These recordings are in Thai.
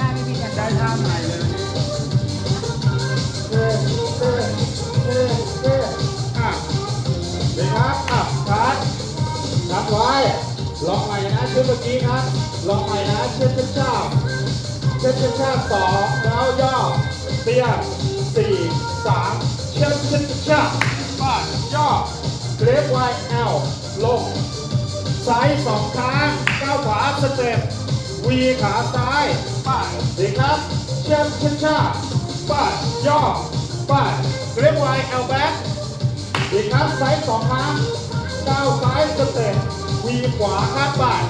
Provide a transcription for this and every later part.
ได้ไม่มีการได้ท่าใหม่เลยเออเออเออเอออะดีครับอะคัดคัดไว้ลองใหม่นะชุดเมื่อกี้ครับลองใหม่นะเช็ดเช็ดชาเช็ดเช็ดชาสองแล้วย่อเตี้ยสี่สามเช็ดเช็ดชาป้าย่อเกรฟไวแอลลงซ้ายสองครั้งก้าวขวาสเต็ป วีขาซ้ายป้าดีครับ เช็ดเช็ดชาป้าย่อป้าเกรฟไวแอลแบ็คอีครับซ้ายสองครั้งก้าวซ้ายสเต็ปวีขวาคาดบ่าย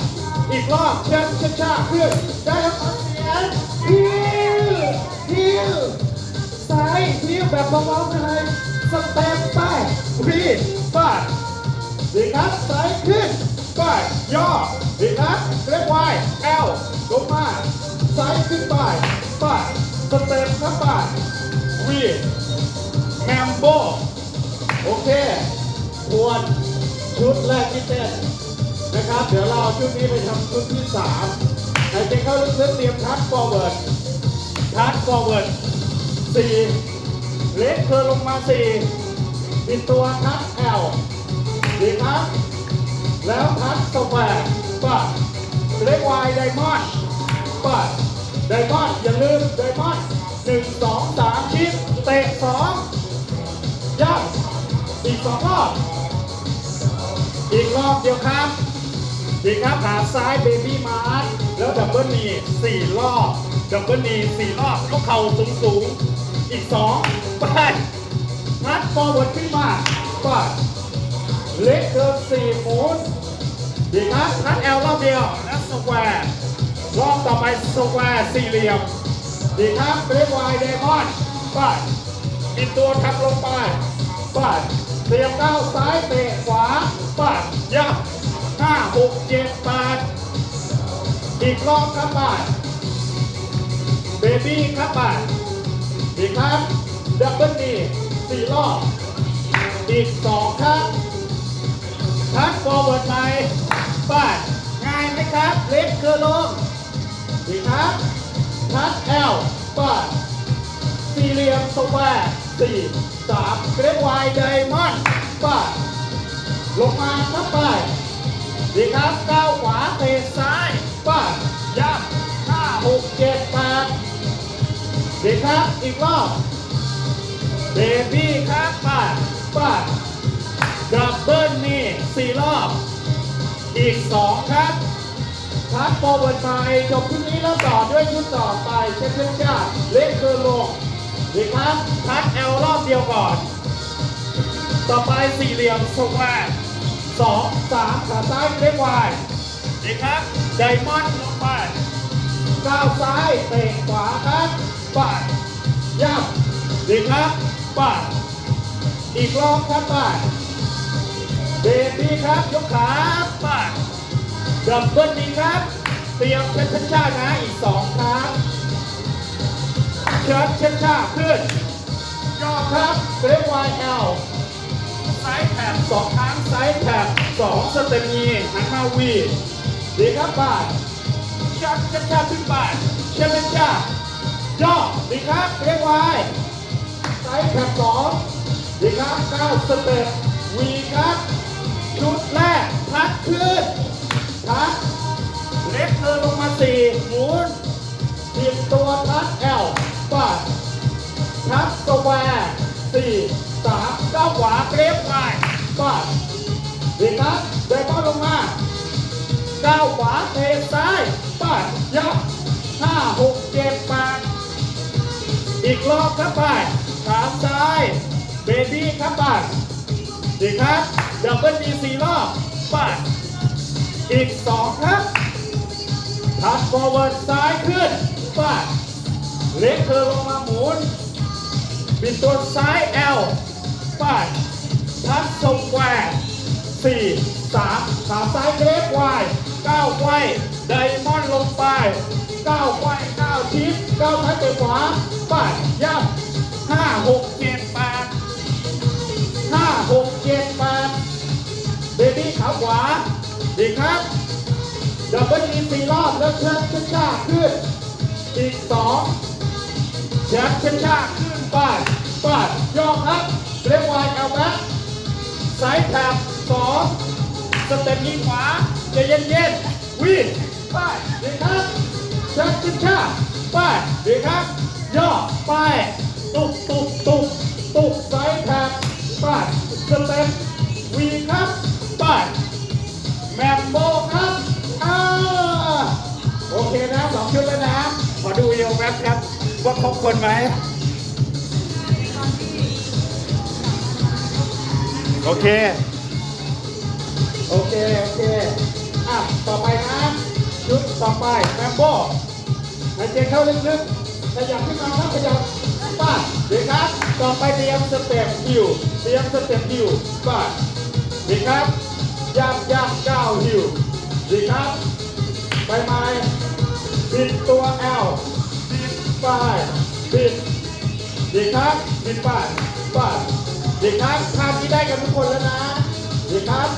อีกรอบเชิดช้าช้าขึ้นได้แล้วขอเสียงฮิวฮิวซ้ายฮิวแบบเบาๆเลยสเต็ปไปวีบ่ายอีครับซ้ายขึ้น บ่ายย่ออีกครับเรียกวายแอลลงมาซ้ายขึ้นบ่ายบ่ายสเต็ปครับบ่ายวีแมมโบโอเคทวนชุดแรกที่เต้นนะครับ เดี๋ยวเราเอาชุดนี้ไปทำชุดที่สามหายใจเข้าลึกๆเตรียมทัก forward ทัก forward สี่เล็กเธอลงมาสี่ปิดตัวทัก L ดีครับ แล้วทักสแควร์ปัดเล็ก Y ไดมอนด์ปัดไดมอนด์อย่าลืมไดมอนด์หนึ่งสองสามชิปเตะสองย่ำอีกสองรอบอีกรอบเดียวครับดีครับขาซ้ายเบบี้มาร์แล้วดับเบิลนีสี่รอบ ดับเบิลนีสี่รอบยกเข่าสูงสูงอีกสองไปพัดฟอร์เวิร์ดขึ้นมาไป เล็กเกินสี่หมุนดีครับพัดแอลรอบเดียวแล้วสแควร์รอบต่อไปสแควร์สี่เหลี่ยมดีครับเล็กไวเดมอนไปอีกตัวทับลงไปปัดเตรียมก้าวซ้ายเตะขวาปัดยับห้าหกเจ็ดแปดอีกรอบครับปัดเบบี้ครับปัดอีครับดับเบิลนีสี่รอบอีกสองครับ ทักฟอร์เวิร์ดไปปัดง่ายไหมครับเล็กเกอร์ลงอีครับทักแอลปัดสี่เหลี่ยมสแควร์สี่สามเกรดไวไดมอนด์ป้าลงมาครับไปดีครับก้าวขวาเตะซ้ายป้าย่ำห้าหกเจ็ดแปดดีครับอีกรอบเบบี้ครับป้าป้า ดับเบิลนี่สี่รอบ อีกสองครับพัดโฟเวิร์ดไปจบชุดนี้แล้วต่อด้วยชุดต่อไปเช่นเช่นจ้าเล็กเกินลงดีครับพัดแอลรอบเดียวก่อน ต่อไปสี่เหลี่ยมสแควร์สองสามขาซ้ายเล็กวายดีครับไดมอนด์ลงไปก้าวซ้ายเตะขวาครับปัดย่ำดีครับปัดอีกรอบครับปัด เบบี้ครับยกขาปัดดับเบิลดีครับ เตรียมเช็ดชัดชานะอีกสองครั้งเชิดเช็ดชาขึ้นย่อครับเกรฟวายเอลไซส์แถบสองครั้งไซส์แถบสองสเตมีหันมาวีดีครับบาทเชิดเช็ดชาขึ้นบาทเช็ดเช็ดชาย่อดีครับเกรฟวายไซส์แถบสองดีครับเก้าสเต็ปวีครับ ชุดแรกพัดขึ้นทัดเล็กเธอลงมาสี่หมุนติดตัวทัดแอลปัดทัดสแควร์สี่สามก้าวขวาเกรฟไปปัดดีครับเดินบอลลงมาก้าวขวาเทซ้ายปัดยับห้าหกเจ็ดแปดอีกรอบครับไปขาซ้ายเบบี้ครับปั ดีครับดับเบิลดีสี่รอบปัดอีกสองครับทัดฟอร์เวิร์ดซ้ายขึ้นฟาดเล็กเธอลงมาหมุนบิดตัวซ้ายแอลฟาดทัดสแควร์สี่สามขาซ้ายเกรฟวายก้าวไขว้ไดมอนด์ลงไปก้าวไขว้ก้าวชิปก้าวทัดไปขวาฟาดย่ำห้าหกเจ็ดแปด ห้าหกเจ็ดแปดเบบี้ขาขวาดีครับดับเบิลอีสี่รอบแล้วเชิดชาขึ้น อีกสองแชมป์เชนชาขึ้นปายป้ายย่อครับเรียกวายเอาแบ็คสายแถบสองสเต็ปยิงขวาใจเย็นๆวิ่งป้ายดีครับแชมป์เชนชาป้ายดีครับย่อไปตุกตุกตุกตุก สเต็ปวีครับป้ายแมมโบครับอ่าโอเคนะสองชุดแล้วนะ ขอดูเอวแป๊บครับ ว่าครบคนไหมโอเค โอเค โอเค อะ ต่อไปนะ ชุดต่อไปแมมโบหายใจเข้าลึกๆขยับขึ้นมาครับขยับ ป้าดดีครับ ต่อไปเตรียมสเต็ปฮิวเตรียมสเต็ปฮิวป้าดดีครับย่ำย่ำก้าวฮิวดีครับ ไปไม้บิดตัวแอลบิดไปบิดดีครับบิดไปไปดีครับทำนี้ได้กันทุกคนแล้วนะดีครับ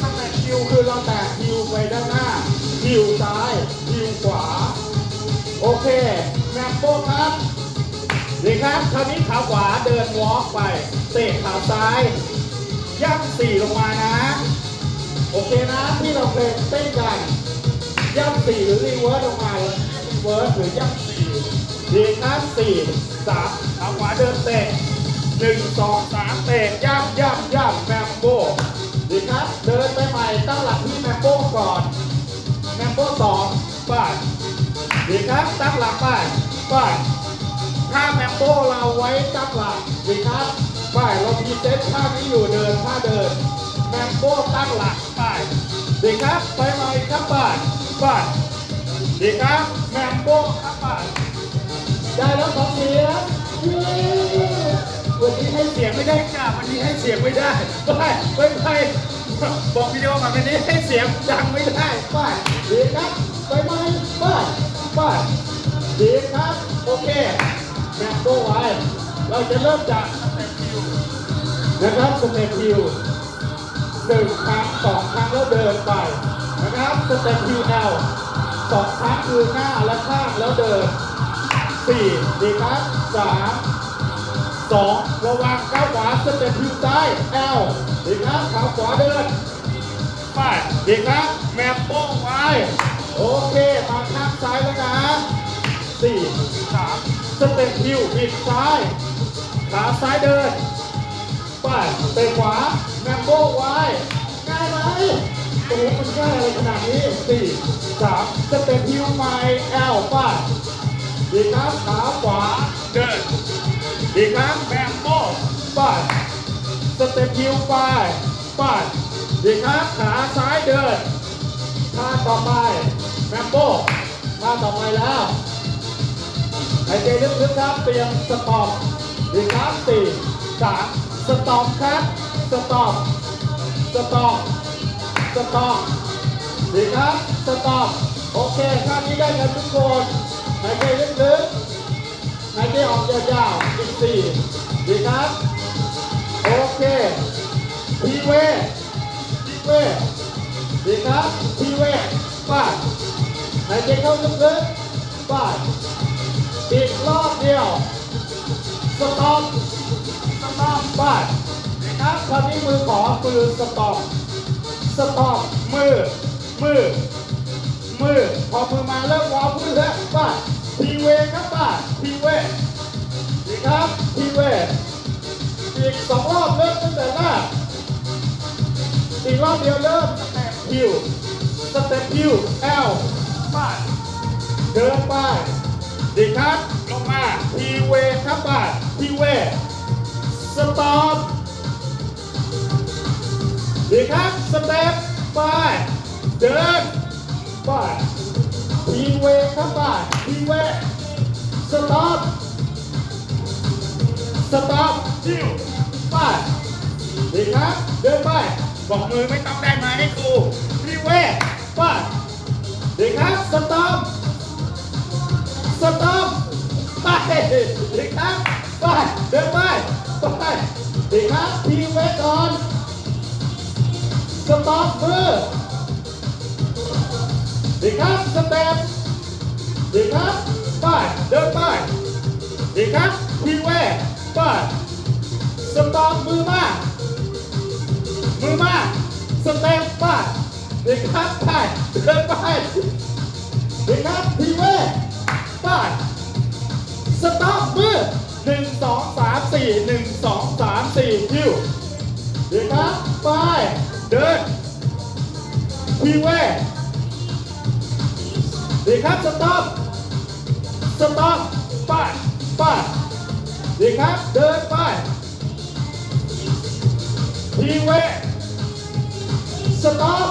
ตั้งแต่คิวคือเราแตะคิวไปด้านหน้าคิวซ้ายคิวขวา โอเคแมปโป้ครับ ดีครับคราวนี้ขาขวาเดินวอล์กไป เตะขาซ้าย ย่ำสี่ลงมานะ โอเคนะที่เราเคยเต้นกัน ย่ำสี่หรือรีเวิร์สลงมาเลยรีเวิร์สหรือย่ำสี่ดีครับสี่สามขาขวาเดินเตะหนึ่งสองสามเตะย่ำย่ำย่ำแมมโบดีครับเดินไปใหม่ตั้งหลักที่แมมโบก่อนแมมโบสองไป้าดีครับตั้งหลักไปไป้าถ้า โบเราไว้ตั้งหลักดีครับไป้าเรามีเซตท่านี้อยู่เดินท่าเดินแมมโบตั้งหลักไปดีครับไปใหม่ครับไป้าป้าดีครับแมมโบครับไป้าได้แล้วสองเสียงวันนี้ให้เสียงไม่ได้จ้าวันนี้ให้เสียงไม่ได้ไปไปไปบอกวิดีโอมาวันนี้ให้เสียงดังไม่ได้ไป้าดีครับไปใหม่ไป้าป้าดีครับโอเค แมมโบไว้ เราจะเริ่มจากนะครับสเต็ปคิวหนึ่งครั้งสองครั้งแล้วเดินไปนะครับสเต็ป QL สองครั้งคือหน้าและข้างแล้วเดินสี่ดีครับสามสองระวังก้าวขวาสเต็ป Q ซ้าย L ดีครับขาขวาเดินไปดีครับแมปโป้งไว้โอเคมาข้างซ้ายแล้วนะสี่สาม สเต็ป Q บิดซ้าย ขาซ้ายเดินไปเตะขวาแมมโบไว้ง่ายไหมโอ้โหมันง่ายอะไรขนาดนี้สี่สามสเต็ปฮิวไมแอลไปดีครับขาขวาเดินดีครับแมมโบไปสเต็ปฮิวไปไปดีครับขาซ้ายเดินท่าต่อไปแมมโบท่าต่อไปแล้ว หายใจลึกๆครับเตรียมสต็อปดีครับสี่สามสต็อปครับสต็อปสต็อปสต็อปดีครับสต็อปโอเคท่านี้ได้กันทุกคนหายใจลึกๆหายใจออกยาวๆอีกสี่ดีครับโอเคพีเวพีเวดีครับพีเวป้าหายใจเข้าลึกๆป้า อีกรอบเดียว สต็อปสต็อปบ้านนะครับคราวนี้มือขอมือสต็อปสต็อปมือ มือ มือ พอมือมาเริ่มวอร์มมือแล้วบ้านทีเวครับบ้านทีเวดีครับทีเวอีกสองรอบเริ่มตั้งแต่แรกอีกรอบเดียวเริ่มสเต็ปฮิวสเต็ปฮิวแอลบ้านเดินไป ดีครับลงมาทีเวครับบ้าทีเวสต็อปดีครับสเต็ปไปเดินไปทีเวครับบ้าทีเวสต็อปสต็อปฮิวไปดีครับเดินไปบอกมือไม่ต้องได้ไหมให้ครูทีเวไปดีครับสต็อป สต็อปไปดีครับไปเดินไปไปดีครับทีไว้ก่อนสต็อปมือดีครับสเต็ปดีครับไปเดินไปดีครับทีเวเปิดสตอมมือมามือมาสเต็ปไปดีครับไปเดินไปดีครับทีเว ไปสต็อปมือหนึ่งสองสามสี่หนึ่งสองสามสี่คิวดีครับไปเดินทีเวดีครับสต็อปสต็อปไปไปดีครับเดินไปทีเวสต็อป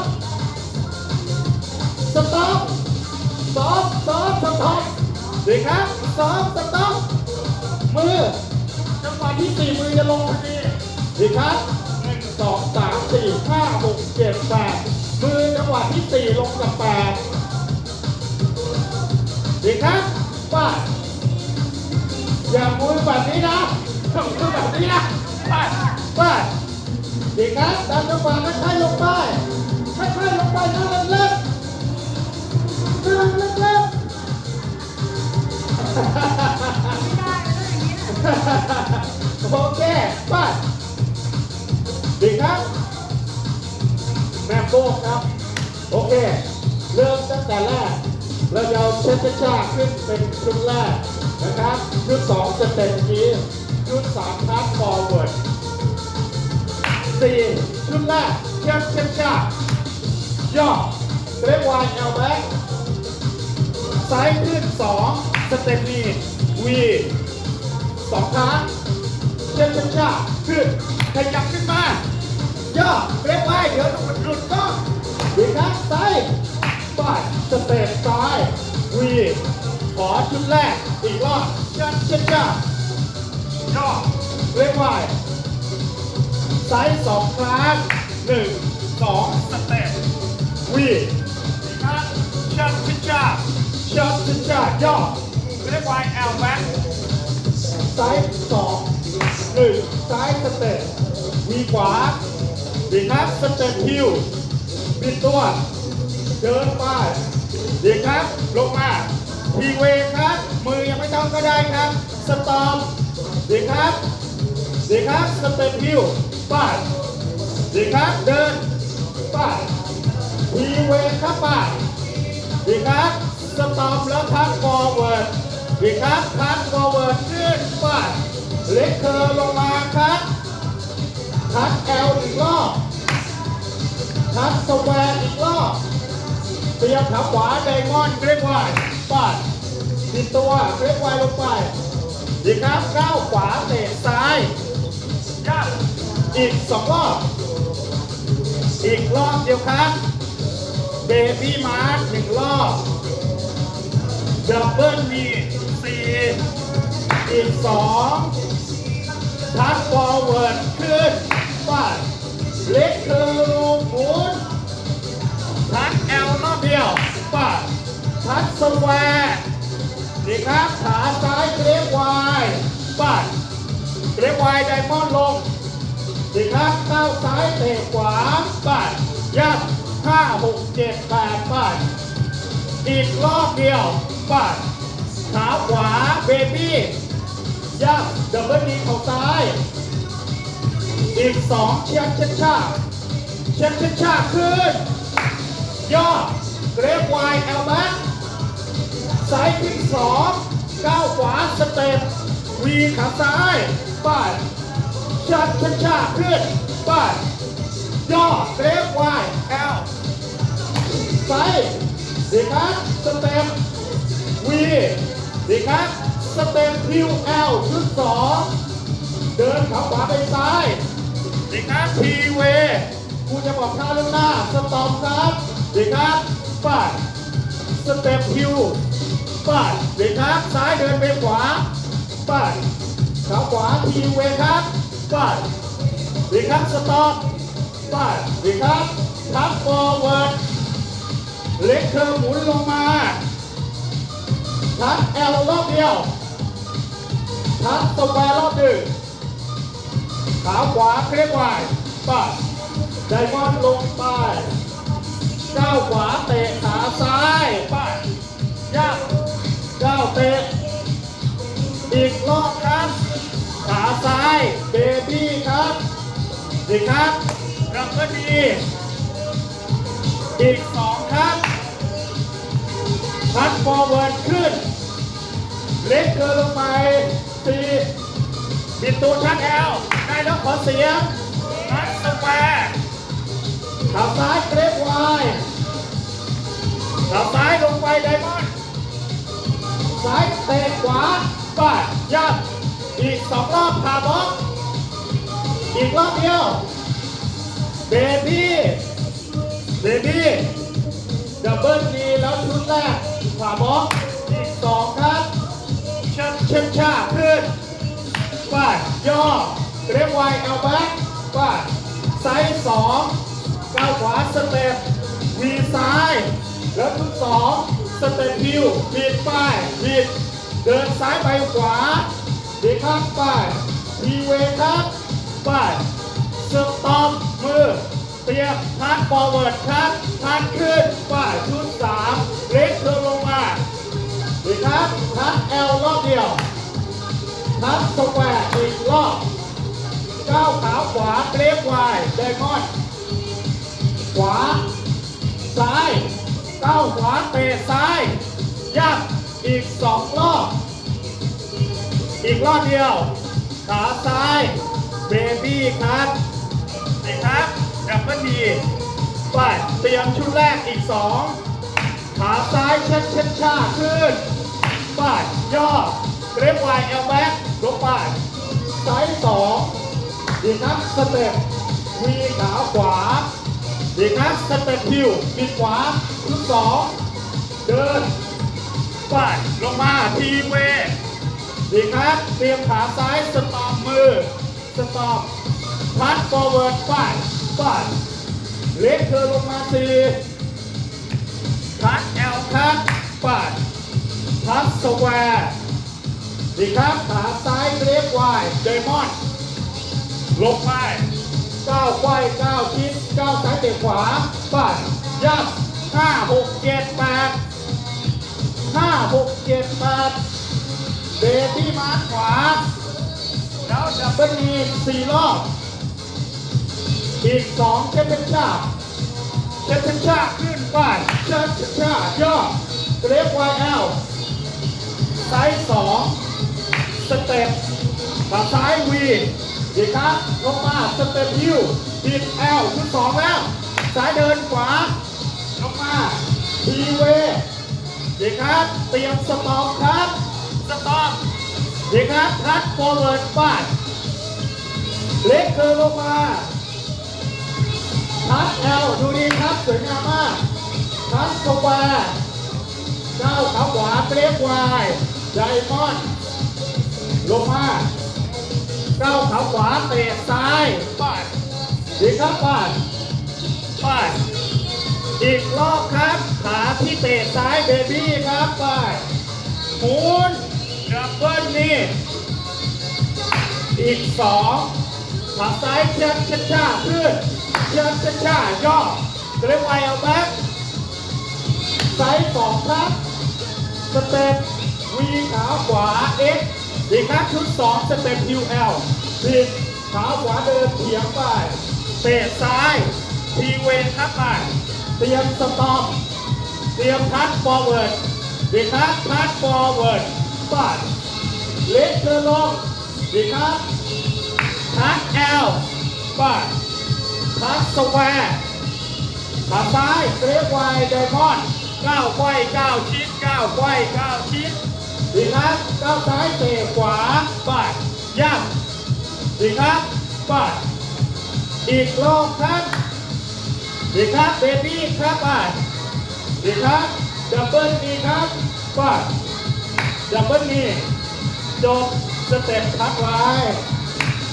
สต็อปสต็อปสต็อปสต็อป ดีครับสต็อปสต็อปมือจังหวะที่สี่มือจะลงพอดีดีครับหนึ่งสองสามสี่ห้าหกเจ็ดแปดมือจังหวะที่สี่ลงกับแปดดีครับป้าอย่ามือแบบนี้นะต้องมือแบบนี้นะป้าป้าดีครับตามจังหวะค่อยๆลงไปค่อยๆลงไปนั่งเล่นๆนั่งเล่นๆ โอเคไปดีครับ แม่โป้งครับ โอเค เริ่มตั้งแต่แรก เราจะเอาเชฟชาขึ้นเป็นชุดแรกนะครับ ชุดสองจะเป็นอย่างนี้ ชุดสามทับฟอร์เวิร์ดสี่ชุดแรกเชฟเชฟชาย่อเรียกวายเอลแบ็กซ้ายขึ้นสอง สเต็ปนี้วีสองครั้งเชฟเชฟชาขึ้นขยับขึ้นมา ย่อเรียกวายเดี๋ยวมันหลุดก็ดีครับซ้ายไปสเต็ปซ้ายวีขอชุดแรกอีกรอบเชฟเชฟชาย่อเรียกวายไซส์สองครั้งหนึ่งสองสเต็ปวีครับชัดชิชาชัดชิชาย่อ เรียกวายแอลแบ็คไซส์สองหนึ่งซ้ายสเต็ปวีขวาดีครับสเต็ปฮิวบิดตัว เดินไปดีครับลงมาทีเวครับ มือยังไม่ต้องก็ได้ครับ สตอมดีครับดีครับสเต็ปฮิวไป้าดีครับเดินไป้าทีเวครับไป้าดีครับสตอปแล้วทักฟอร์เวิร์ด ดีครับทักฟอร์เวิร์ดขึ้นป้าเล็กเคอร์ลงมาครับทักแอลอีกรอบทักสแวร์อีกรอบเตรียมขาขวาไดมอนด์เกรกไวป้าติดตัวเกรกไวลงไปดีครับก้าวขวาเตะซ้ายย่างอีกสองรอบอีกรอบเดียวครับเบบี้มาร์หนึ่งรอบดับเบิลมี สี่อีกสองทักฟอร์เวิร์ดขึ้นป้าเล็กเธอลงหมุนทักแอลรอบเดียวป้าทักสแวร์ดีครับขาซ้ายเกรฟไวป้าเกรฟไวไดมอนด์ลงดีครับก้าวซ้ายเตะขวาป้ายยับห้าหกเจ็ดแปดป้ายอีกรอบเดียวป้าย ขาขวาเบบี้ยับดับเบิลดีของซ้าย อีกสองเชียร์เชชาเชียร์เชชาขึ้น ย่อเกรฟไวแอลแบ็คซ้ายขึ้นสองก้าวขวาสเต็ปวีขาซ้ายป้ายชัดชัดชาขึ้นไปย่อเกรฟวายแอลไซดีครับสเต็ปวี ดีครับ สเต็ปฮิวแอลชุดสองเดินขาขวาไปซ้าย ดีครับทีเวกูจะบอกท่าเรื่องหน้า สตอมครับ ดีครับไปสเต็ปฮิวไปดีครับ ซ้ายเดินไปขวาไปขาขวาทีเวครับป้าดีครับสต็อปป้าดีครับทับฟอร์เวิร์ดเล็กเธอหมุนลงมา ทับแอลรอบเดียว ทับตรงไปรอบหนึ่งขาขวาเคลื่อนไหวป้าไดมอนลงไปก้าวขวาเตะขาซ้ายป้าย่าก้าวเตะอีอีกรอบครับ ขาซ้ายเบบี้ครับดีครับรับก็ดี อีกสองครับ พัดฟอร์เวิร์ดขึ้น เล็กเกินลงไปสี่บิดตัวชักแอลได้แล้วขอเสียงพัดสแควร์ขาซ้ายเกรฟไวขาซ้ายลงไปไดมอนด์ซ้ายเตะขวาป้าดยับอีกสองรอบผ่าบล็อกอีกรอบเดียวเบบี้เบบี้ดับเบิลนีแล้วชุดแรก ผ่าบล็อกอีกสองครับเชิญเชิญชาขึ้นไปย่อเรียกไวเอาแบ็คป้าดไซส์สองก้าวขวาสเต็ปวีซ้าย แล้วชุดสองสเต็ปฮิวบิดป้ายบิดเดินซ้ายไปขวาดีครับป้ายทีเวครับป้ายสต็อปมือเตรียมพัดฟอร์เวิร์ดครับ พัดสแควร์อีกรอบก้าวขาขวาเกรฟไวไดมอนด์ขวา ซ้ายก้าวขวาเตะซ้ายยับอีกสองรอบ อีกรอบเดียว ขาซ้ายเบบี้ครับนี่ครับดับเบิลดีไปเตรียมชุดแรกอีกสองขาซ้ายเช็ดเช็ดชาขึ้นไปย่อเกรฟไวเอลแบ็ก ลงไปซ้ายสองดีครับสเต็ปวีขาขวาดีครับสเต็ปฮิวบิดขวาชุดสองเดินไปลงมาทีเวดีครับเตรียมขาซ้ายสตอปมือสตอปพัดฟอร์เวิร์ดไปไปเล็กเธอลงมาสี่พัดแอลครับไปพัดสแควร์ ดีครับขาซ้ายเล็กไวเดมอนด์ลงไปก้าวไขว้ก้าวชิดก้าวซ้ายเตะขวาปัดยับห้าหกเจ็ดแปดห้าหกเจ็ดแปดเบบี้มาขวา แล้วดับเบิลนีสี่รอบ อีกสองเชฟเป็นชาเชฟเป็นชาขึ้นไปเชฟเป็นชาย่อเกรฟไวเอลไซส์สอง สเต็ปขาซ้ายวีดีครับลงมาสเต็ปฮิวบิดแอลชุดสองแล้วซ้ายเดินขวาลงมาทีเวดีครับเตรียมสตอปครับสตอปดีครับทัดฟอร์เวิร์ดบ้านเล็กเกินลงมาทัดแอลดูดีครับสวยงามมากทัดสวร์ก้าขาขวาเล็กรฟไวไดมอนด์ ลงมาก้าวขาขวาเตะซ้ายป้ายดีครับป้ายป้ายอีกรอบครับ ขาที่เตะซ้ายเบบี้ครับปายหมุนดับเบิลนี่อีกสองขาซ้ายเช็ดช้าช้าขึ้นเช็ดช้าช้าย่อเรียกไวเอาแบ็คซ้ายสองครับสเต็ปวีขาขวาเอ็ก ดีครับชุดสองสเต็ปฮิวแอลผิดขาขวาเดินเฉียงไปเตะซ้าย ทีเวนครับไปเตรียมสต็อปเตรียมทัดฟอร์เวิร์ดดีครับทัดฟอร์เวิร์ดปัดเล็กเธอลงดีครับทัดแอลปัดทัดสแควร์ขาซ้ายเกรฟไวไดมอนด์ก้าวไขว้ก้าวชิดก้าวไขว้ก้าวชิด ดีครับก้าวซ้ายเตะขวาปัดย่ำดีครับปัดอีกรอบครับดีครับเบบี้ครับปัดดีครับดับเบิลนีครับปัดดับเบิลนีจบสเต็ปคัดไว้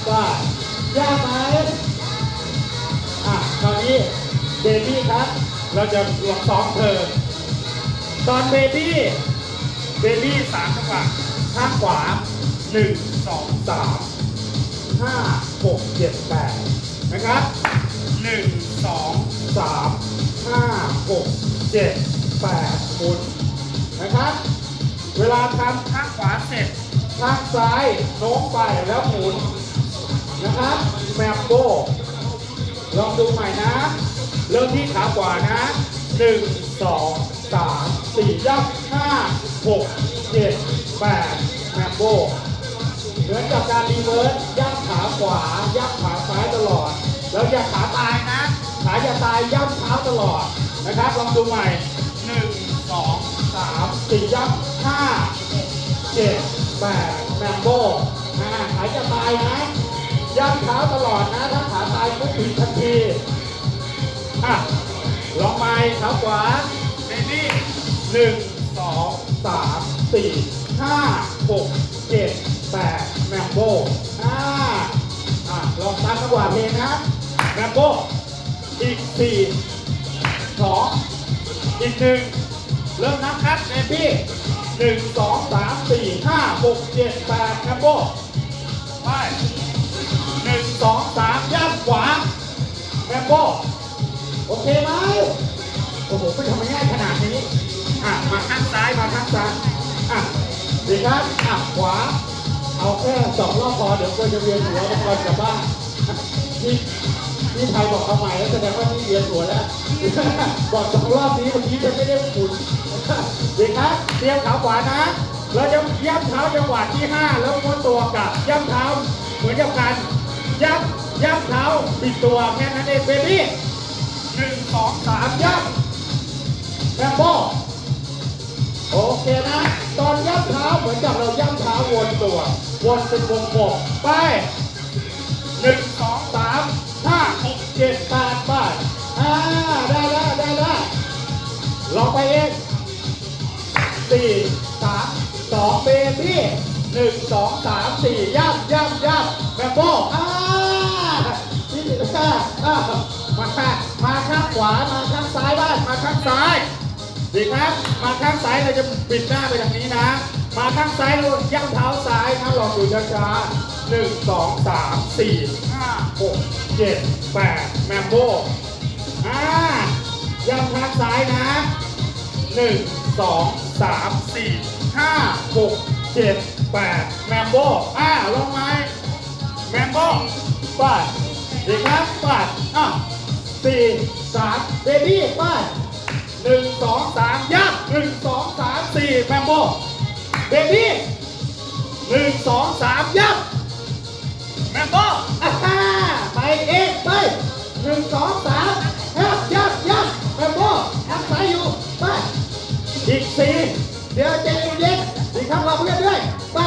ปัดยากไหมอะคราวนี้เบบี้ครับ เราจะลองซ้อมเธอตอนเบบี้ เบบี้สามจังหวะข้างขวาหนึ่งสองสามห้าหกเจ็ดแปดนะครับหนึ่งสองสามห้าหกเจ็ดแปดหมุนนะครับเวลาทำข้างขวาเสร็จข้างซ้ายโน้มไปแล้วหมุนนะครับแมมโบลองดูใหม่นะ เริ่มที่ขาขวานะหนึ่งสองสามสี่ยับ ห้าหกเจ็ดแปดแมมโบเหมือนกับการรีเวิร์สย่ำขาขวาย่ำขาซ้ายตลอด แล้วอย่าขาตายนะ ขาอย่าตายย่ำเท้าตลอดนะครับลองดูใหม่หนึ่งสองสามสี่ย่ำห้าเจ็ดแปดแมมโบอ่าขาจะตายนะย่ำเท้าตลอดนะถ้าขาตายก็ผิดทันทีอะลองไม้ขาขวาเบบี้หนึ่ง สองสามสี่ห้าหกเจ็ดแปดแมมโบอ่าอะลองตามจังหวะเพลงนะแมมโบอีกสี่สองอีกหนึ่งเริ่มนับครับเอพี่หนึ่งสองสามสี่ห้าหกเจ็ดแปดแคมโบไปหนึ่งสองสามย่ำขวาแคมโบโอเคไหมโอ้โหไม่ทำง่ายขนาดนี้ อะมาข้างซ้ายมาข้างซ้ายอะดีครับอะขวา เอาแค่สองรอบพอเดี๋ยวก็จะเวียนหัวบางคนกลับบ้านนี่นี่ไทยบอกเอาใหม่แล้วแสดงว่านี่เวียนหัวแล้วบอกสองรอบนี้เมื่อกี้จะไม่ได้หมุนดีครับเตรียมขาขวานะเราจะย่ำเท้าจังหวะที่ 5 แล้วม้วนตัวกลับย่ำเท้าเหมือนกับการย่ำย่ำเท้าปิดตัวแค่นั้นเองเบบี้หนึ่งสองสามย่ำแมมโบ โอเคนะ ตอนย่ำเท้าเหมือนกับเราย่ำเท้าวนตัว วนเป็นวงกลมไปหนึ่งสองสามห้าหกเจ็ดแปดไปอ่าได้แล้วได้แล้วลองไปเองสี่สามสองเบบี้หนึ่งสองสามสี่ย่ำย่ำย่ำแมมโบ ดีครับ มาข้างซ้ายเราจะปิดหน้าไปทางนี้นะ มาข้างซ้ายเราย่ำเท้าซ้ายนะลองดูช้าๆหนึ่งสองสามสี่ห้าหกเจ็ดแปดแมมโบอ่าย่ำข้างซ้ายนะหนึ่งสองสามสี่ห้าหกเจ็ดแปดแมมโบอ่าลงไหมแมมโบไป้าดีครับไป้าอะสี่สามเบบี้ไป้า หนึ่งสองสามยับหนึ่งสองสามสี่แมมโบเบบี้หนึ่งสองสามยับแมมโบอ่าฮ่าไปเองไปหนึ่งสองสามยับยับยับแมมโบทางซ้ายอยู่ไปอีกสี่เดี๋ยวใจเย็นๆอีกครับเราเพื่อนด้วยไป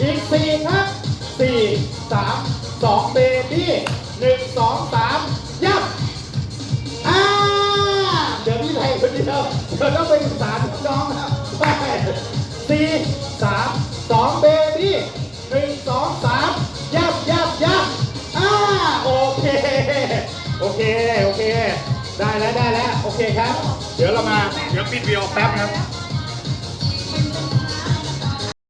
อีกสี่ครับสี่สามสองเบบี้หนึ่งสองสาม เดียวเดี๋ยวต้องไปปรึกษาน้องนะไปสี่สามสองเบบี้หนึ่งสองสามยับยับยับอ่าโอเคโอเคโอเค ได้แล้วได้แล้วโอเคครับ เดี๋ยวเรามา เดี๋ยวปิดวิดีโอแป๊บนะครับ